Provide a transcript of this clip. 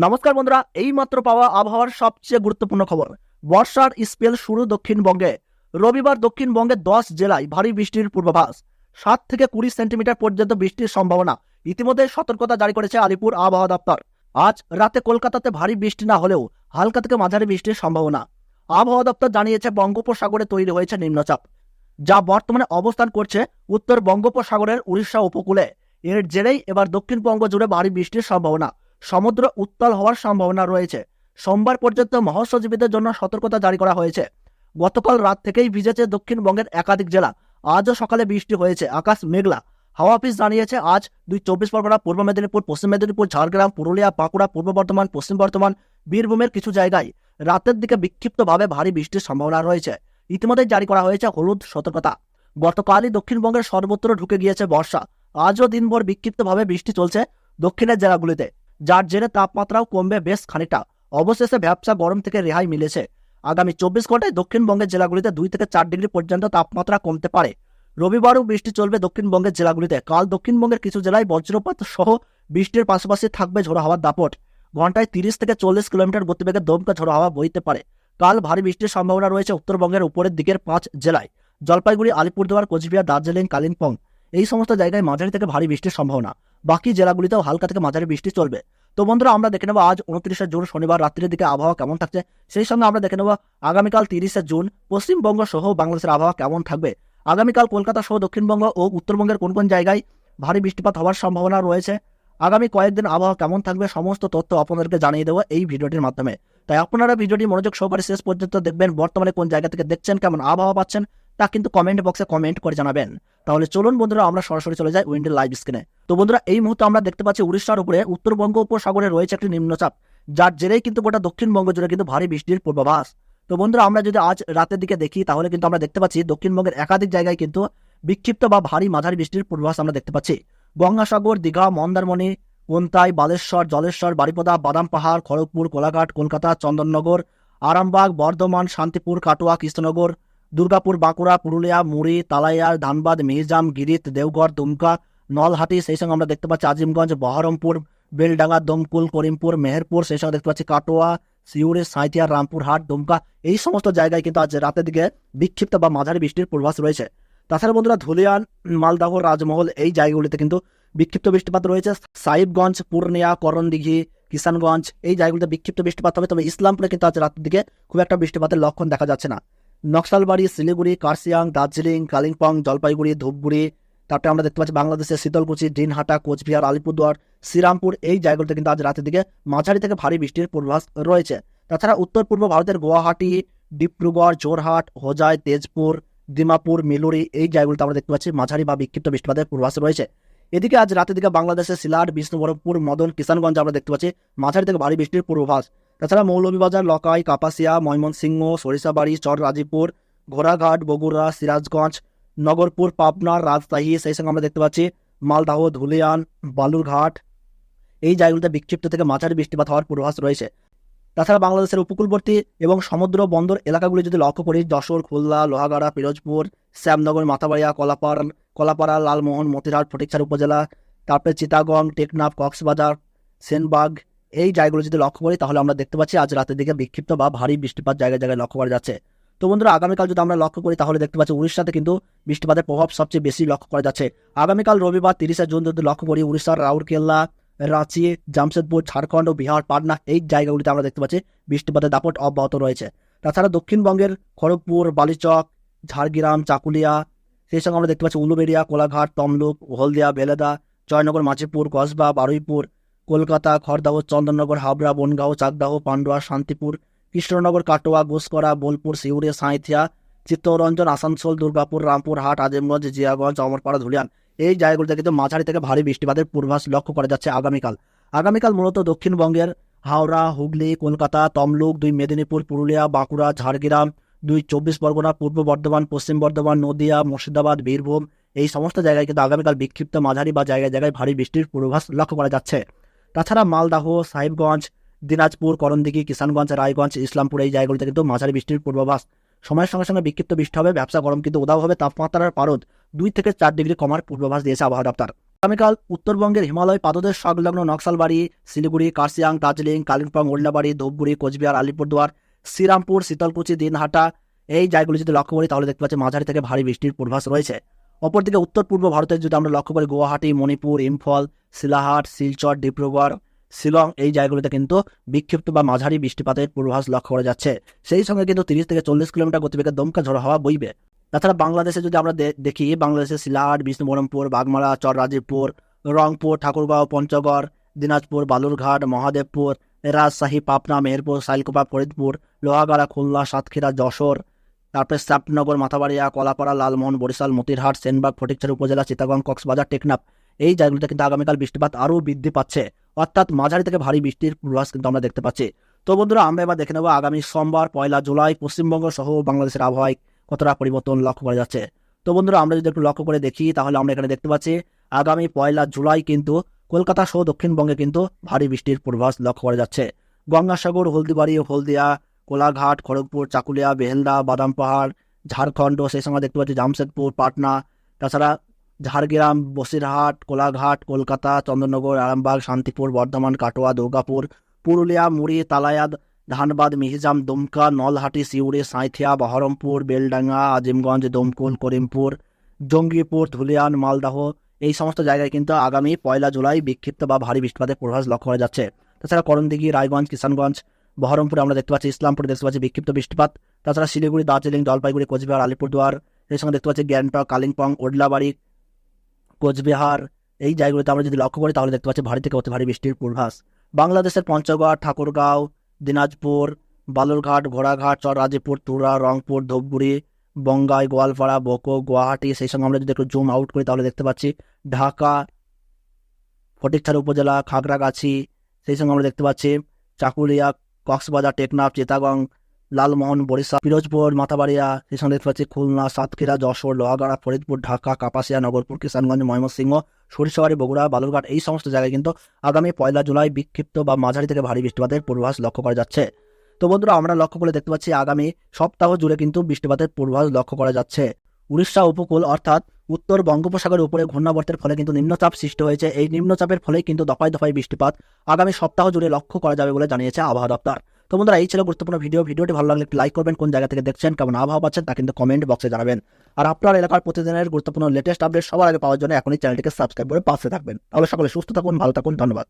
নমস্কার বন্ধুরা এই মাত্র পাওয়া আবহাওয়ার সবচেয়ে গুরুত্বপূর্ণ খবর। বর্ষার স্পেল শুরু দক্ষিণবঙ্গে। রবিবার দক্ষিণবঙ্গে দশ জেলায় ভারী বৃষ্টির পূর্বাভাস। সাত থেকে কুড়ি সেন্টিমিটার পর্যন্ত বৃষ্টির সম্ভাবনা। ইতিমধ্যে সতর্কতা জারি করেছে আলিপুর আবহাওয়া দপ্তর। আজ রাতে কলকাতাতে ভারী বৃষ্টি না হলেও হালকা থেকে মাঝারি বৃষ্টির সম্ভাবনা। আবহাওয়া দপ্তর জানিয়েছে, বঙ্গোপসাগরে তৈরি হয়েছে নিম্নচাপ। যা বর্তমানে অবস্থান করছে উত্তর বঙ্গোপসাগরের উড়িষ্যা উপকূলে। এর জেরেই এবার দক্ষিণবঙ্গ জুড়ে ভারী বৃষ্টির সম্ভাবনা। সমুদ্র উত্তাল হওয়ার সম্ভাবনা রয়েছে। সোমবার পর্যন্ত মৎস্যজীবীদের জন্য সতর্কতা জারি করা হয়েছে। গতকাল রাত থেকেই ভিজেছে দক্ষিণবঙ্গের একাধিক জেলা। আজও সকালে বৃষ্টি হয়েছে, আকাশ মেঘলা। হাওয়া অফিস জানিয়েছে, আজ দুই চব্বিশ পরগনা, পূর্ব মেদিনীপুর, পশ্চিম মেদিনীপুর, ঝাড়গ্রাম, পুরুলিয়া, বাঁকুড়া, পূর্ব বর্ধমান, পশ্চিম বর্ধমান, বীরভূমের কিছু জায়গায় রাতের দিকে বিক্ষিপ্তভাবে ভারী বৃষ্টির সম্ভাবনা রয়েছে। ইতিমধ্যে জারি করা হয়েছে হলুদ সতর্কতা। গতকালই দক্ষিণবঙ্গের সর্বত্র ঢুকে গিয়েছে বর্ষা। আজও দিনভর বিক্ষিপ্তভাবে বৃষ্টি চলছে দক্ষিণের জেলাগুলিতে। যার জেরে তাপমাত্রাও কমবে বেশ খানিকটা। অবশেষে ব্যবসা গরম থেকে রেহাই মিলেছে। আগামী চব্বিশ ঘন্টায় দক্ষিণবঙ্গের জেলাগুলিতে দুই থেকে চার ডিগ্রি পর্যন্ত তাপমাত্রা কমতে পারে। রবিবারও বৃষ্টি চলবে দক্ষিণবঙ্গের জেলাগুলিতে। কাল দক্ষিণবঙ্গের কিছু জেলায় বজ্রপাত সহ বৃষ্টির পাশাপাশি থাকবে ঝোড়ো হাওয়ার দাপট। ঘন্টায় তিরিশ থেকে চল্লিশ কিলোমিটার গতিবেগে দমকা ঝোড়ো হাওয়া বইতে পারে। কাল ভারী বৃষ্টির সম্ভাবনা রয়েছে উত্তরবঙ্গের উপরের দিকের পাঁচ জেলায়। জলপাইগুড়ি, আলিপুরদুয়ার, কোচবিহার, দার্জিলিং, কালিম্পং। এই সমস্ত জায়গায় মাঝারি থেকে ভারী বৃষ্টির সম্ভাবনা। বাকি জেলাগুলিতেও হালকা থেকে মাঝারি বৃষ্টি চলবে। তো বন্ধুরা, আমরা দেখে নেব আজ উনত্রিশে জুন, শনিবার রাত্রির দিকে আবহাওয়া কেমন থাকছে। সেই সঙ্গে আমরা দেখে নেব আগামীকাল তিরিশে জুন, পশ্চিমবঙ্গ সহ বাংলাদেশের আবহাওয়া কেমন থাকবে। আগামীকাল কলকাতা সহ দক্ষিণবঙ্গ ও উত্তরবঙ্গের কোন কোন জায়গায় ভারী বৃষ্টিপাত হওয়ার সম্ভাবনা রয়েছে। আগামী কয়েকদিন আবহাওয়া কেমন থাকবে সমস্ত তথ্য আপনাদেরকে জানিয়ে দেবো এই ভিডিওটির মাধ্যমে। তাই আপনারা ভিডিওটি মনোযোগ সহকারে শেষ পর্যন্ত দেখবেন, বর্তমানে কোন জায়গা থেকে দেখছেন, কেমন আবহাওয়া পাচ্ছেন, তা কিন্তু কমেন্ট বক্সে কমেন্ট করে জানাবেন। তাহলে চলুন বন্ধুরা, আমরা সরাসরি চলে যাই উইন্ডের লাইভ স্ক্রিনে। তো বন্ধুরা, এই মুহূর্তে আমরা দেখতে পাচ্ছি উড়িষ্যার উপরে উত্তরবঙ্গ উপসাগরে রয়েছে একটি নিম্নচাপ, যার জেরেই কিন্তু গোটা দক্ষিণবঙ্গ জুড়ে কিন্তু ভারী বৃষ্টির পূর্বাভাস। তো বন্ধুরা, আমরা যদি আজ রাতের দিকে দেখি, তাহলে কিন্তু আমরা দেখতে পাচ্ছি দক্ষিণবঙ্গের একাধিক জায়গায় কিন্তু বিক্ষিপ্ত বা ভারী মাঝারি বৃষ্টির পূর্বাভাস আমরা দেখতে পাচ্ছি। গঙ্গাসাগর দীঘা, মন্দারমণি, কোনতাই, বালেশ্বর, জলেশ্বর, বারিপদা, বাদাম পাহাড়, খড়গপুর, কোলাঘাট, কলকাতা, চন্দননগর, আরামবাগ, বর্ধমান, শান্তিপুর, কাটোয়া, কৃষ্ণনগর দুর্গাপুর, বাঁকুড়া, পুরুলিয়া, মুড়ি তালাইয়ার ধানবাদ মিহিজাম গিরিত, দেওঘর, দুমকা, নলহাটি, সেই সঙ্গে আমরা দেখতে পাচ্ছি আজিমগঞ্জ, বহরমপুর, বেলডাঙ্গা, দমকুল, করিমপুর, মেহেরপুর, সেই সঙ্গে দেখতে পাচ্ছি কাটোয়া, সিউড়ি, সাঁইথিয়া, রামপুরহাট, দুমকা। এই সমস্ত জায়গায় কিন্তু আজ রাতের দিকে বিক্ষিপ্ত বা মাঝারি বৃষ্টির পূর্বাভাস রয়েছে। তাছাড়া বন্ধুরা ধুলিয়ান, মালদাহ, রাজমহল এই জায়গাগুলিতে কিন্তু বিক্ষিপ্ত বৃষ্টিপাত রয়েছে। সাহিবগঞ্জ, পূর্ণিয়া, করণদিঘি, কিষানগঞ্জ এই জায়গাগুলিতে বিক্ষিপ্ত বৃষ্টিপাত হবে। তবে ইসলামপুরে কিন্তু আজ রাতের দিকে খুব একটা বৃষ্টিপাতের লক্ষণ দেখা যাচ্ছে না। নকশালবাড়ি, শিলিগুড়ি কার্সিয়াং দার্জিলিং, কালিম্পং, জলপাইগুড়ি, ধূপগুড়ি, তারপরে আমরা দেখতে পাচ্ছি বাংলাদেশের শীতলকুচি, দিনহাটা, কোচবিহার, আলিপুরদুয়ার, শ্রীরামপুর, এই জায়গাগুলোতে কিন্তু আজ রাতের দিকে মাঝারি থেকে ভারী বৃষ্টির পূর্বাভাস রয়েছে। তাছাড়া উত্তর পূর্ব ভারতের গুয়াহাটি, ডিব্রুগড় জোরহাট হোজাই, তেজপুর দিমাপুর মিলুরি, এই জায়গাগুলোতে আমরা দেখতে পাচ্ছি মাঝারি বা বিক্ষিপ্ত বৃষ্টিপাতের পূর্বাভাস রয়েছে। এদিকে আজ রাতের দিকে বাংলাদেশের সিলাট বিষ্ণুবরমপুর, মদন, কিষানগঞ্জ আমরা দেখতে পাচ্ছি মাঝারি থেকে ভারী বৃষ্টির পূর্বাভাস। তাছাড়া মৌলভীবাজার, লকাই, কাপাসিয়া, ময়মনসিংহ, সরিষাবাড়ি চর রাজীপুর ঘোড়াঘাট, বগুড়া, সিরাজগঞ্জ, নগরপুর, পাবনা, রাজশাহী, সেই সঙ্গে আমরা দেখতে পাচ্ছি মালদাহ, ধুলিয়ান, বালুরঘাট। এই জায়গাগুলোতে বিক্ষিপ্ত থেকে মাঝারি বৃষ্টিপাত হওয়ার পূর্বাভাস রয়েছে। তাছাড়া বাংলাদেশের উপকূলবর্তী এবং সমুদ্র বন্দর এলাকাগুলি যদি লক্ষ্য করি, যশোর, খুলনা, লোহাগাড়া, পিরোজপুর, শ্যামনগর, মাথাবাড়িয়া, কলাপাড়া কলাপাড়া, লালমোহন, মতিরহাট, ফটিকছাড় উপজেলা, তারপরে চিতাগং টেকনাফ, কক্সবাজার, সেনবাগ এই জায়গাগুলো যদি লক্ষ্য করি, তাহলে আমরা দেখতে পাচ্ছি আজ রাতের দিকে বিক্ষিপ্ত বা ভারী বৃষ্টিপাত জায়গায় জায়গায় লক্ষ্য করা যাচ্ছে। তো বন্ধুরা, আগামীকাল যদি আমরা লক্ষ্য করি, তাহলে দেখতে পাচ্ছি উড়িষ্যাতে কিন্তু বৃষ্টিপাতের প্রভাব সবচেয়ে বেশি লক্ষ্য করা যাচ্ছে। আগামীকাল রবিবার তিরিশে জুন যদি লক্ষ্য করি, উড়িষ্যার রাউরকেল্লা, রাঁচি, জামশেদপুর, ঝাড়খণ্ড ও বিহার, পাটনা, এই জায়গাগুলিতে আমরা দেখতে পাচ্ছি বৃষ্টিপাতের দাপট অব্যাহত রয়েছে। তাছাড়া দক্ষিণবঙ্গের খড়গপুর, বালিচক, ঝাড়গ্রাম, চাকুলিয়া, সেই সঙ্গে আমরা দেখতে পাচ্ছি উলুবেড়িয়া, কোলাঘাট, তমলুক, হলদিয়া, বেলেদা, জয়নগর, মাঝিপুর, কসবা, বারুইপুর কলকাতা, খড়দাহ, চন্দননগর, হাবড়া, বনগাঁও, চাকদাহ, পান্ডুয়া, শান্তিপুর, কৃষ্ণনগর, কাটোয়া গোসকরা বোলপুর, সিউড়ি, সাঁইথিয়া, চিত্তরঞ্জন, আসানসোল, দুর্গাপুর রামপুরহাট আজিমগঞ্জ, জিয়াগঞ্জ, অমরপাড়া, ধুলিয়ান। এই জায়গাগুলিতে কিন্তু মাঝারি থেকে ভারী বৃষ্টিপাতের পূর্বাভাস লক্ষ্য করা যাচ্ছে আগামীকাল। আগামীকাল মূলত দক্ষিণবঙ্গের হাওড়া, হুগলি, কলকাতা, তমলুক, দুই মেদিনীপুর, পুরুলিয়া, বাঁকুড়া, ঝাড়গ্রাম, দুই চব্বিশ পরগনা, পূর্ব বর্ধমান, পশ্চিম বর্ধমান, নদিয়া, মুর্শিদাবাদ, বীরভূম, এই সমস্ত জায়গায় কিন্তু আগামীকাল বিক্ষিপ্ত মাঝারি বা জায়গায় জায়গায় ভারী বৃষ্টির পূর্বাভাস লক্ষ্য করা যাচ্ছে। তাছাড়া মালদাহ, সাহেবগঞ্জ, দিনাজপুর, করণদিঘি, কিষানগঞ্জ, রায়গঞ্জ, ইসলামপুর এই জায়গাগুলিতে কিন্তু মাঝারি বৃষ্টির পূর্বাভাস। সময়ের সঙ্গে সঙ্গে বিক্ষিপ্ত বৃষ্টি হবে, ব্যবসা গরম কিন্তু উদাও হবে, তাপমাত্রার পারদ দুই থেকে চার ডিগ্রি কমার পূর্বাভাস দিয়েছে আবহাওয়া দপ্তর। আগামীকাল উত্তরবঙ্গের হিমালয় পাদদেশ, সংলগ্ন নকশালবাড়ি, শিলিগুড়ি কার্সিয়াং দার্জিলিং, কালিম্পং ওল্ডাবাড়ি ধূপগুড়ি, কোচবিহার, আলিপুরদুয়ার, শ্রীরামপুর, শীতলকুচি, দিনহাটা এই জায়গাগুলি যদি লক্ষ্য করি তাহলে দেখতে পাচ্ছি মাঝারি থেকে ভারী বৃষ্টির পূর্বাভাস রয়েছে। অপরদিকে উত্তর পূর্ব ভারতের যদি আমরা লক্ষ্য করি, গুয়াহাটি, মণিপুর, ইম্ফল শিলাহাট শিলচর, ডিব্রুগড়, শিলং এই জায়গাগুলিতে কিন্তু বিক্ষিপ্ত বা মাঝারি বৃষ্টিপাতের পূর্বাভাস লক্ষ্য করা যাচ্ছে। সেই সঙ্গে কিন্তু তিরিশ থেকে চল্লিশ কিলোমিটার গতিবেগে দমকা ঝড়ো হাওয়া বইবে। তাছাড়া বাংলাদেশে যদি আমরা দেখি, বাংলাদেশের শিলাহাট বিষ্ণুবরমপুর, বাগমারা, চররাজীবপুর, রংপুর, ঠাকুরগাঁও, পঞ্চগড়, দিনাজপুর, বালুরঘাট, মহাদেবপুর, রাজশাহী, পাবনা, মেহেরপুর, সাইলকোপা, ফরিদপুর, লোহাগাড়া, খুলনা, সাতক্ষীরা, যশোর, তারপরে শ্যাপনগর মাথাবাড়িয়া, কলাপাড়া, লালমোহন, বরিশাল, মতিরহাট, সেনবাগ, ফটিকছড়ি উপজেলা চিতাগং কক্সবাজার, টেকনাফ। এই জায়গাগুলিতে কিন্তু আগামীকাল বৃষ্টিপাত আরও বৃদ্ধি পাচ্ছে। অর্থাৎ মাঝারি থেকে ভারী বৃষ্টির পূর্বাভাস কিন্তু আমরা দেখতে পাচ্ছি। তো বন্ধুরা, আমরা এবার দেখে নেব আগামী সোমবার, পয়লা জুলাই, পশ্চিমবঙ্গ সহ বাংলাদেশের আবহাওয়ায় কতটা পরিবর্তন লক্ষ্য করা যাচ্ছে। তো বন্ধুরা, আমরা যদি একটু লক্ষ্য করে দেখি, তাহলে আমরা এখানে দেখতে পাচ্ছি আগামী পয়লা জুলাই কিন্তু কলকাতা সহ দক্ষিণবঙ্গে কিন্তু ভারী বৃষ্টির পূর্বাভাস লক্ষ্য করা যাচ্ছে। গঙ্গাসাগর, হলদিবাড়ি, হলদিয়া, কোলাঘাট, খড়গপুর, চাকুলিয়া, বেহেলদা, বাদাম পাহাড়, ঝাড়খণ্ড, সেই সঙ্গে দেখতে পাচ্ছি জামশেদপুর, পাটনা, তাছাড়া ঝাড়গ্রাম, বসিরহাট, কোলাঘাট, কলকাতা, চন্দ্রনগর, আরামবাগ, শান্তিপুর, বর্ধমান, কাটোয়া, দুর্গাপুর, পুরুলিয়া, মুড়ি, তালায়াদ, ধানবাদ, মিহিজাম, দুমকা, নলহাটি, সিউড়ি, সাঁইথিয়া, বহরমপুর, বেলডাঙ্গা, আজিমগঞ্জ, দমকুল, করিমপুর, জঙ্গিপুর, ধুলিয়ান, মালদাহ, এই সমস্ত জায়গায় কিন্তু আগামী পয়লা জুলাই বিক্ষিপ্ত বা ভারী বৃষ্টিপাতের পূর্বাভাস লক্ষ্য করা যাচ্ছে। তাছাড়া করণদিঘি, রায়গঞ্জ, কিষানগঞ্জ, বহরমপুরে আমরা দেখতে পাচ্ছি ইসলামপুরে দেখতে পাচ্ছি বিক্ষিপ্ত বৃষ্টিপাত। তাছাড়া শিলিগুড়ি, দার্জিলিং, জলপাইগুড়ি, কোচবিহার, আলিপুরদুয়ার এই সঙ্গে দেখতে পাচ্ছি গ্যাংটক, কালিম্পং, ওডলাবাড়ি কোচবিহার, এই জায়গাগুলিতে আমরা যদি লক্ষ্য করি, তাহলে দেখতে পাচ্ছি ভারী থেকে অতি ভারী বৃষ্টির পূর্বাভাস। বাংলাদেশের পঞ্চগড়, ঠাকুরগাঁও, দিনাজপুর, বালুরঘাট, ঘোড়াঘাট, চররাজীপুর, তুরা, রংপুর, ধূপগুড়ি, বঙ্গাই, গোয়ালপাড়া, বকো, গুয়াহাটি, সেই সঙ্গে আমরা যদি একটু জুম আউট করি, তাহলে দেখতে পাচ্ছি ঢাকা, ফটিকছড়ি উপজেলা, খাগড়াগাছি, সেই সঙ্গে আমরা দেখতে পাচ্ছি চাকুলিয়া, কক্সবাজার, টেকনাফ, চিতাগং লালমোহন, বরিশাল, পিরোজপুর, মাথাবাড়িয়া সেই দেখতে পাচ্ছি খুলনা, সাতক্ষীরা, যশোর, লোহাগাড়া, ফরিদপুর, ঢাকা, কাপাসিয়া, নগরপুর, কিষানগঞ্জ, ময়মনসিংহ, সরিষাবাড়ি, বগুড়া, বালুরঘাট, এই সমস্ত জায়গায় কিন্তু আগামী পয়লা জুলাই বিক্ষিপ্ত বা মাঝারি থেকে ভারী বৃষ্টিপাতের পূর্বাভাস লক্ষ্য করা যাচ্ছে। তো বন্ধুরা, আমরা লক্ষ্য করে দেখতে পাচ্ছি আগামী সপ্তাহ জুড়ে কিন্তু বৃষ্টিপাতের পূর্বাভাস লক্ষ্য করা যাচ্ছে। উড়িষ্যা উপকূল, অর্থাৎ উত্তর বঙ্গোপসাগরের উপরে ঘূর্ণাবর্তের ফলে কিন্তু নিম্নচাপ সৃষ্টি হয়েছে। এই নিম্নচাপের ফলে কিন্তু দফায় দফায় বৃষ্টিপাত আগামী সপ্তাহ জুড়ে লক্ষ্য করা যাবে বলে জানিয়েছে আবহাওয়া দপ্তর। তো বন্ধুরা, এই ছিল গুরুত্বপূর্ণ ভিডিও ভিডিওটি ভালো লাগলে একটু লাইক করবেন, কোন জায়গা থেকে দেখছেন, কেমন আবহাওয়া পাচ্ছেন, তা কিন্তু কমেন্ট বক্সে জানাবেন। আর আপনার এলাকার প্রতিদিনের গুরুত্বপূর্ণ লেটেস্ট আপডেট সবার আগে পাওয়ার জন্য এখনই চ্যানেলটিকে সাবস্ক্রাইব করে পাশে থাকবেন। তাহলে সকলে সুস্থ থাকুন, ভালো থাকুন, ধন্যবাদ।